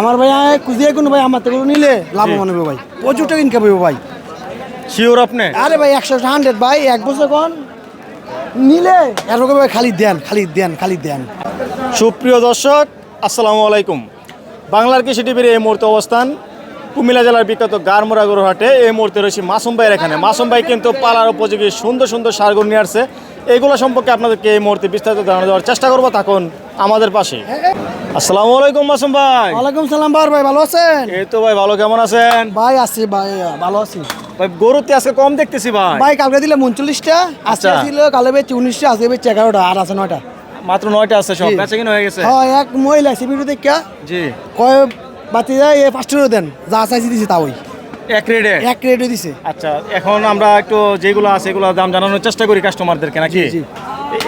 আমার ভাই কুজিয়ে কোনো ভাই আমার থেকে নিলে লাভবান হবে ভাই। প্রচুর টাকা ইনকাম হবে ভাই। শিওর আপনি? আরে ভাই একশো হান্ড্রেড ভাই এক বছর কন। নিলে এরকম ভাই খালি দেন খালি দেন খালি দেন। সুপ্রিয় দর্শক আসসালামু আলাইকুম। বাংলার কৃষি টিভির এই মুহূর্তে অবস্থান কুমিল্লা জেলার বিখ্যাত গারমোড়া গরুহাটে। এই মুহূর্তে রয়েছে মাসুম ভাইয়ের এখানে। মাসুম ভাই কিন্তু পালার উপযোগী সুন্দর সুন্দর সারগুলো নিয়ে আসছে। এগুলো সম্পর্কে আপনাদেরকে এই মুহূর্তে বিস্তারিত জানানো দেওয়ার চেষ্টা করব। তখন আমাদের পাশে। আসসালামু আলাইকুম মাসুম ভাই। ওয়ালাইকুম সালাম বার ভাই ভালো আছেন? এই তো ভাই ভালো। কেমন আছেন? ভাই আছি ভাই ভালো আছি। ভাই গরুতে আজকে কম দেখতেছি ভাই। ভাই কালকে দিলে উনচল্লিশটা আজকে আচ্ছা। দিল কালে বেচে উনিশটা আজকে বেচে এগারোটা আর আছে নয়টা। মাত্র নয়টা আছে সব। বেচা কিনা হয়ে গেছে। হ্যাঁ এক মহিলা সিবিটু দেখা জি। কয় বাতি যায় এ পাঁচটা দেন যা চাইছি দিছে তা ওই। এক রেডে এক রেটে দিছে। আচ্ছা এখন আমরা একটু যেগুলো আছে এগুলো দাম জানানোর চেষ্টা করি কাস্টমারদেরকে নাকি? জি।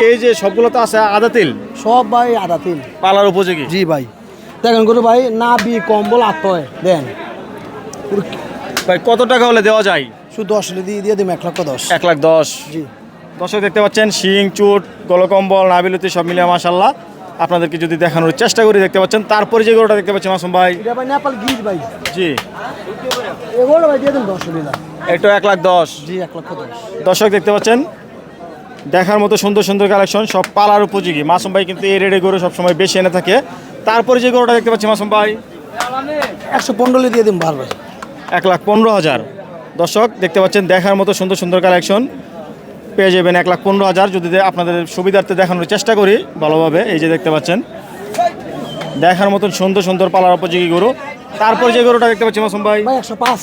এই যে সবগুলো তো আছে আদা তেল? সব ভাই আধা তিন পালার উপযোগী? জি ভাই। দেখেন গরু ভাই না বি কম্বল আত্ময় দেন। ভাই কত টাকা হলে দেওয়া যায়? শুধু দশ হলে দিয়ে দিয়ে দিম এক লক্ষ দশ। এক লাখ দশ। জি। দর্শক দেখতে পাচ্ছেন শিং চুট গলকম্বল নাবিলতি সব মিলিয়ে মাসাল্লাহ আপনাদেরকে যদি দেখানোর চেষ্টা করি দেখতে পাচ্ছেন তারপরে যে গরুটা দেখতে পাচ্ছেন মাসুম ভাই। ভাই নেপাল গিজ ভাই। জি। এগুলো ভাই দিয়ে দিন দশ হলে। এটা এক লাখ দশ। জি এক লক্ষ দশ। দর্শক দেখতে পাচ্ছেন দেখার মতো সুন্দর সুন্দর কালেকশন সব পালার উপযোগী। মাসুম ভাই কিন্তু এই রেডে গরু সবসময় বেশি এনে থাকে। তারপরে যে গরুটা দেখতে পাচ্ছি মাসুম ভাই একশো পনেরো দিয়ে দিন বার ভাই এক লাখ পনেরো হাজার। দর্শক দেখতে পাচ্ছেন দেখার মতো সুন্দর সুন্দর কালেকশন। পেয়ে যাবেন এক লাখ পনেরো হাজার। যদি আপনাদের সুবিধার্থে দেখানোর চেষ্টা করি ভালোভাবে। এই যে দেখতে পাচ্ছেন দেখার মতন সুন্দর সুন্দর পালার উপযোগী গরু। তারপর যে গরুটা দেখতে পাচ্ছি মাসুম ভাই একশো পাঁচ।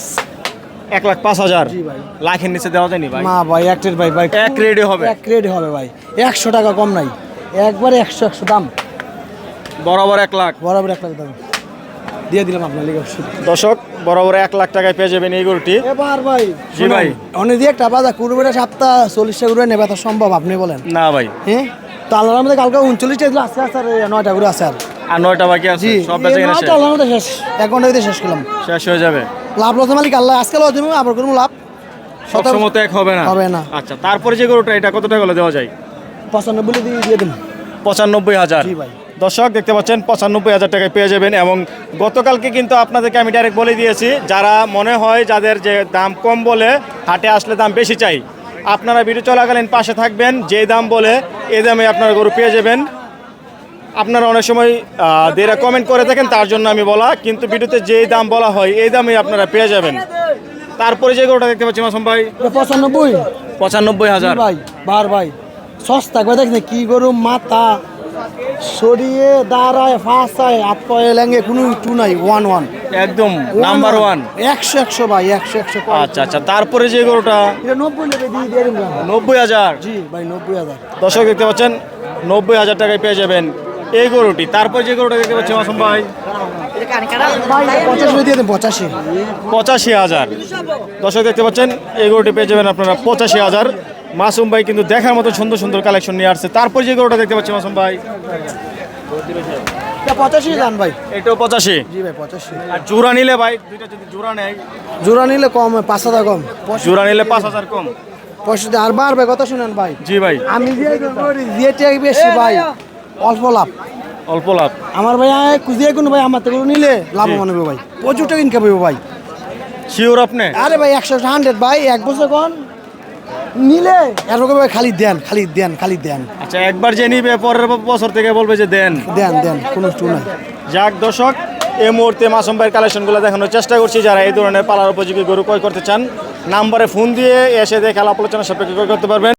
এক লাখ পাঁচ হাজার। ভাই। লাখের নিচে দেওয়া যায়নি ভাই? মা ভাই একটের ভাই ভাই। এক রেডি হবে। এক রেডি হবে ভাই। একশো টাকা কম নাই। একবারে একশো একশো দাম। বরাবর এক লাখ। বরাবর এক লাখ দাম। দিয়ে দিলাম আপনার লিগে দর্শক বরাবর এক লাখ টাকায় পেয়ে যাবেন এই গরুটি। এবার ভাই জি ভাই। অনেক দিয়ে একটা বাজার কুড়বেটা সপ্তাহ চল্লিশটা করে নেবে তো সম্ভব আপনি বলেন। না ভাই। হ্যাঁ তো আল্লাহর মধ্যে কালকে উনচল্লিশটা দিল আছে আর নয়টা করে আছে আর। আর নয়টা বাকি আছে সব বেঁচে গেছে শেষ। এক ঘণ্টা শেষ করলাম। শেষ হয়ে যাবে। লাভ লস মালিক আল্লাহ আজকে লস দিব আবার করব লাভ। সবসময় তো এক হবে না। হবে না। আচ্ছা তারপরে যে গরুটা এটা কত টাকা হলে দেওয়া যায়? পঁচানব্বই দিয়ে দিয়ে দিন। পঁচানব্বই হাজার। জি ভাই। দর্শক দেখতে পাচ্ছেন পঁচানব্বই হাজার টাকায় পেয়ে যাবেন এবং গতকালকে কিন্তু আপনাদেরকে আমি ডাইরেক্ট বলে দিয়েছি যারা মনে হয় যাদের যে দাম কম বলে হাটে আসলে দাম বেশি চাই আপনারা ভিডিও চলাকালীন পাশে থাকবেন যে দাম বলে এই দামে আপনারা গরু পেয়ে যাবেন। আপনারা অনেক সময় দেরা কমেন্ট করে থাকেন তার জন্য আমি বলা কিন্তু ভিডিওতে যেই দাম বলা হয় এই দামে আপনারা পেয়ে যাবেন। তারপরে যে গরুটা দেখতে পাচ্ছি মাসুম ভাই? পঁচানব্বই। পঁচানব্বই হাজার। ভাই বার ভাই। সস্তা করে দেখছেন কি গরু মাথা সরিয়ে দাঁড়ায় ফাঁসায় হাত পায়ে ল্যাঙ্গে কোনো টু নাই ওয়ান ওয়ান একদম নাম্বার ওয়ান একশো একশো ভাই একশো একশো আচ্ছা আচ্ছা তারপরে যে গরুটা? এটা নব্বই নেবে দিয়ে দিয়ে নব্বই হাজার। জি ভাই নব্বই হাজার। দর্শক দেখতে পাচ্ছেন নব্বই হাজার টাকায় পেয়ে যাবেন। এই গরুটি তারপর যে গরুটা দেখতে পাচ্ছি মাসুম ভাই? পঁচাশি দিয়ে দিন পঁচাশি। পঁচাশি হাজার। দর্শক দেখতে পাচ্ছেন এই গরুটি পেয়ে যাবেন আপনারা পঁচাশি হাজার। মাসুম ভাই কিন্তু দেখার মতো সুন্দর সুন্দর কালেকশন নিয়ে আসছে। তারপর যে গরুটা দেখতে পাচ্ছি মাসুম ভাই? পঁচাশি যান ভাই। এটাও পঁচাশি? জি ভাই পঁচাশি। আর জোড়া নিলে ভাই দুইটা যদি জোড়া নেয়? জোড়া নিলে কম পাঁচ হাজার কম। জোড়া নিলে পাঁচ হাজার কম। পঁয়ষট্টি আর বাড়বে কত শুনেন ভাই। জি ভাই। আমি দিয়ে বেশি ভাই। অল্প লাভ। অল্প লাভ। আমার ভাই কুজিয়ে কোনো ভাই আমার থেকে নিলে লাভবান হবে ভাই। প্রচুর টাকা ইনকাম হবে ভাই। শিওর আপনি? আরে ভাই একশো হান্ড্রেড ভাই এক বছর কন। নিলে এরকম ভাই খালি দেন খালি দেন খালি দেন। আচ্ছা একবার যে নিবে পরের বছর থেকে বলবে যে দেন। দেন দেন কোনো টু নাই। যাক দর্শক এই মুহূর্তে মাসুম ভাইয়ের কালেকশনগুলো দেখানোর চেষ্টা করছি। যারা এই ধরনের পালার উপযোগী গরু ক্রয় করতে চান নাম্বারে ফোন দিয়ে এসে দেখে আলাপ আলোচনা সাপেক্ষে ক্রয় করতে পারবেন।